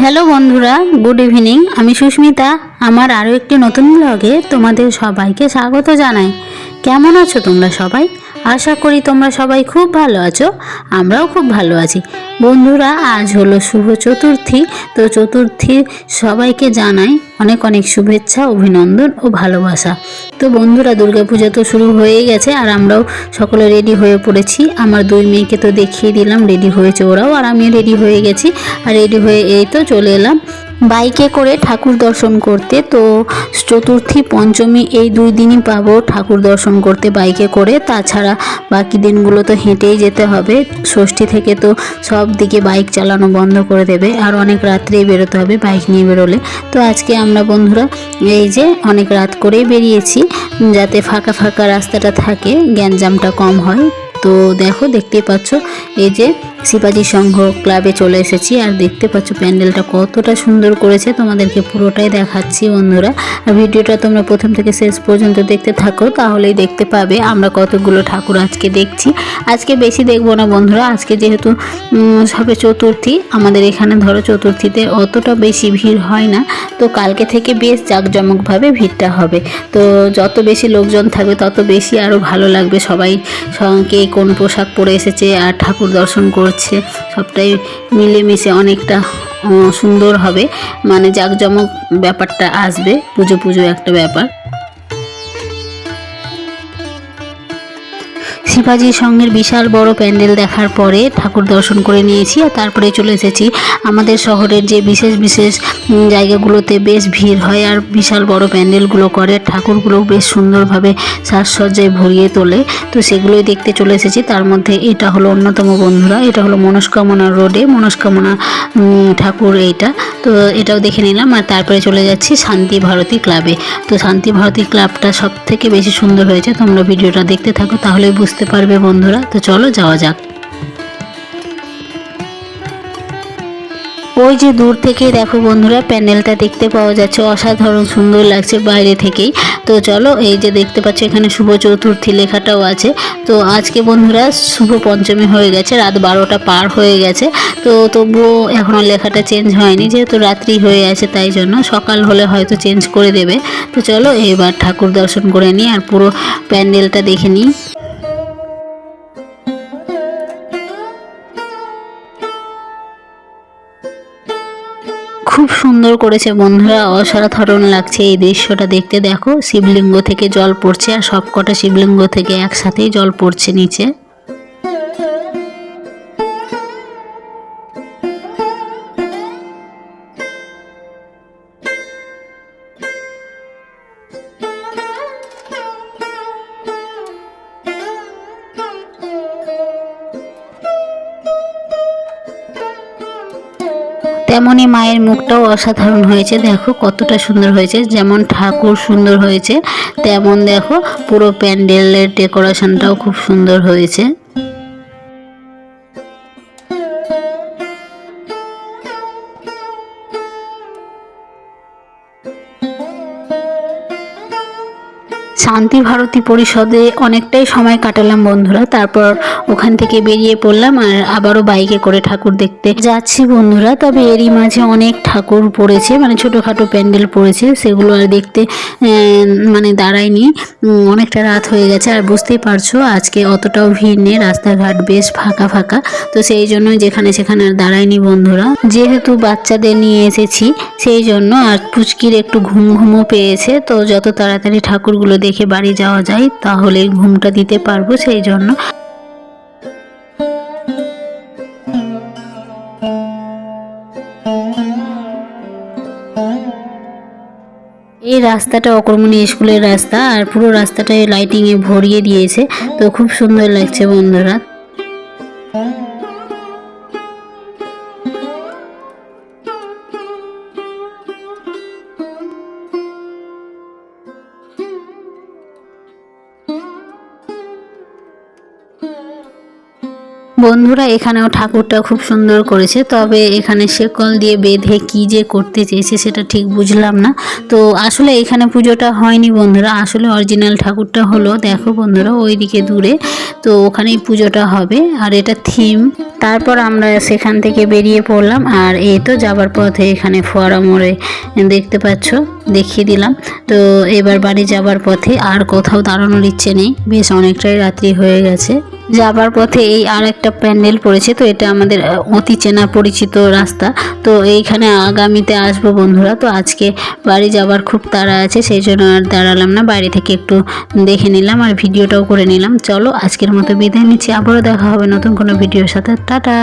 Hello বন্ধুরা, good evening. আমি সুস্মিতা। আমার আরও একটি নতুন ব্লগে তোমাদের সবাইকে স্বাগত জানাই। কেমন আছো তোমরা সবাই? আশা করি তোমরা সবাই খুব ভালো আছো, আমরাও খুব ভালো আছি। বন্ধুরা, আজ হলো শুভ চতুর্থী, তো চতুর্থী সবাইকে জানাই অনেক অনেক শুভেচ্ছা, অভিনন্দন ও ভালোবাসা। তো বন্ধুরা, দুর্গাপূজা তো শুরু হয়ে গেছে আর আমরাও সকলে রেডি হয়ে পড়েছি। আমার দুই মেয়েকে তো দেখিয়ে দিলাম রেডি হয়েছে ওরাও আর আমিও রেডি হয়ে গেছি। আর রেডি হয়ে এই তো চলে এলাম। বাইকে করে ঠাকুর দর্শন করতে, তো চতুর্থী পঞ্চমী এই দুই দিনই পাবো ঠাকুর দর্শন করতে বাইকে করে। তাছাড়া বাকি দিনগুলো তো হেঁটেই যেতে হবে। ষষ্ঠী থেকে তো সব দিকে বাইক চালানো বন্ধ করে দেবে। আর অনেক রাত্রেই বেরোতে হবে বাইক নিয়ে বেরোলে। তো আজকে আমরা বন্ধুরা এই যে অনেক রাত করেই বেরিয়েছি, যাতে ফাঁকা ফাঁকা রাস্তাটা থাকে, গ্যাঞ্জামটা কম হয়। তো দেখো, দেখতেই পাচ্ছ এই যে শিবাজি সংঘ ক্লাবে চলে এসেছি আর দেখতে পাচ্ছ প্যান্ডেলটা কতটা সুন্দর করেছে। তোমাদেরকে পুরোটাই দেখাচ্ছি বন্ধুরা। আর ভিডিওটা তোমরা প্রথম থেকে শেষ পর্যন্ত দেখতে থাকো, তাহলেই দেখতে পাবে আমরা কতগুলো ঠাকুর আজকে দেখছি। আজকে বেশি দেখব না বন্ধুরা, আজকে যেহেতু সবে চতুর্থী, আমাদের এখানে ধরো চতুর্থীতে অতটা বেশি ভিড় হয় না। তো কালকে থেকে বেশ জাঁকজমকভাবে ভিড়টা হবে। তো যত বেশি লোকজন থাকবে, তত বেশি আরও ভালো লাগবে সবাই সঙ্গে কোন পোশাক পরে এসেছে আর ঠাকুর দর্শন করছে। সবটাই মিলেমিশে অনেকটা সুন্দর হবে। মানে জাঁকজমক ব্যাপারটা আসবে, পুজো পুজো একটা ব্যাপার। শিবাজির সঙ্গের বিশাল বড় প্যান্ডেল দেখার পরে ঠাকুর দর্শন করে নিয়েছি আর তারপরে চলে এসেছি। আমাদের শহরের যে বিশেষ বিশেষ জায়গাগুলোতে বেশ ভিড় হয় আর বিশাল বড় প্যান্ডেলগুলো করে। ঠাকুরগুলো বেশ সুন্দরভাবে সাজসজ্জায় ভরিয়ে তোলে। তো সেগুলোই দেখতে চলে এসেছি। তার মধ্যে এটা হলো অন্যতম বন্ধুরা। এটা হলো মনস্কামনা রোডে মনস্কামনা ঠাকুর এইটা। তো এটাও দেখে নিলাম আর তারপরে চলে যাচ্ছি শান্তি ভারতী ক্লাবে। তো শান্তি ভারতী ক্লাবটা সব থেকে বেশি সুন্দর হয়েছে। তোমরা ভিডিওটা দেখতে থাকো, তাহলেই বুঝতে পারবে বন্ধুরা? তো চলো যাওয়া যাক। ওই যে দূর থেকে দেখো বন্ধুরা প্যান্ডেলটা দেখতে পাওয়া যাচ্ছে। অসাধারণ সুন্দর লাগছে বাইরে থেকেই। তো চলো, এই যে দেখতে পাচ্ছ, এখানে শুভ চতুর্থী লেখাটাও আছে। তো আজকে বন্ধুরা, শুভ পঞ্চমী হয়ে গেছে, রাত বারোটা পার হয়ে গেছে। তো তবুও এখনও লেখাটা চেঞ্জ হয়নি, যেহেতু রাত্রি হয়ে আছে, তাই জন্য সকাল হলে হয়তো চেঞ্জ করে দেবে। তো চলো এবার ঠাকুর দর্শন করে নিই আর পুরো প্যান্ডেলটা দেখে নিই। খুব সুন্দর করেছে বন্ধুরা, অসাধারণ লাগছে এই দৃশ্যটা দেখতে। দেখো, শিবলিঙ্গ থেকে জল পড়ছে আর সবকটা শিবলিঙ্গ থেকে একসাথেই জল পড়ছে নিচে। তেমনই মায়ের মুখটাও অসাধারণ হয়েছে। দেখো কতটা সুন্দর হয়েছে, যেমন ঠাকুর সুন্দর হয়েছে, তেমন দেখো পুরো প্যান্ডেলের ডেকোরেশনটাও খুব সুন্দর হয়েছে। শান্তি ভারতী পরিষদে অনেকটাই সময় কাটালাম বন্ধুরা। তারপর ওখান থেকে বেরিয়ে পড়লাম আর আবারও বাইকে করে ঠাকুর দেখতে যাচ্ছি বন্ধুরা। তবে এরই মাঝে অনেক ঠাকুর পড়েছে মানে ছোটোখাটো প্যান্ডেল পড়েছে, সেগুলো আর দেখতে মানে দাঁড়ায়নি। অনেকটা রাত হয়ে গেছে আর বুঝতেই পারছ, আজকে অতটাও ভিড় নেই, রাস্তাঘাট বেশ ফাঁকা ফাঁকা। তো সেই জন্য যেখানে সেখানে আর দাঁড়ায়নি বন্ধুরা। যেহেতু বাচ্চাদের নিয়ে এসেছি, সেই জন্য আর পুচকির একটু ঘুম ঘুমও পেয়েছে, তো যত তাড়াতাড়ি ঠাকুরগুলো দেখে বাড়ি যাওয়া যায়, তাহলে ঘুমটা দিতে পারব সেই জন্য। এই রাস্তাটা অকর্মণী স্কুলের রাস্তা, আর পুরো রাস্তাটায় লাইটিংয়ে ভরিয়ে দিয়েছে। তো খুব সুন্দর লাগছে বন্ধুরা। বন্ধুরা, এখানেও ঠাকুরটা খুব সুন্দর করেছে। তবে এখানে শেকল দিয়ে বেঁধে কি যে করতে চেয়েছে সেটা ঠিক বুঝলাম না। তো আসলে এখানে পুজোটা হয়নি বন্ধুরা, আসলে অরিজিনাল ঠাকুরটা হলো, দেখো বন্ধুরা, ওইদিকে দূরে। তো ওখানেই পুজোটা হবে, আর এটা থিম। তারপর আমরা সেখান থেকে বেরিয়ে পড়লাম, আর এই তো যাবার পথে এখানে ফোয়ারা মোড়ে দেখতে পাচ্ছ, দেখিয়ে দিলাম। তো এবার বাড়ি যাবার পথে আর কোথাও দাঁড়ানোর ইচ্ছে নেই, বেশ অনেকটাই রাত্রি হয়ে গেছে। যাবার পথে এই আর একটা প্যান্ডেল পড়েছে, তো এটা আমাদের অতি চেনা পরিচিত রাস্তা। তো এইখানে আগামীতে আসব বন্ধুরা, তো আজকে বাড়ি যাবার খুব তাড়া আছে, সেই জন্য আর দাঁড়ালাম না বাড়ি থেকে একটু দেখে নিলাম আর ভিডিওটাও করে নিলাম। চলো আজকের মতো বিদায় নিচ্ছি, আবারও দেখা হবে নতুন কোনো ভিডিওর সাথে, টাটা!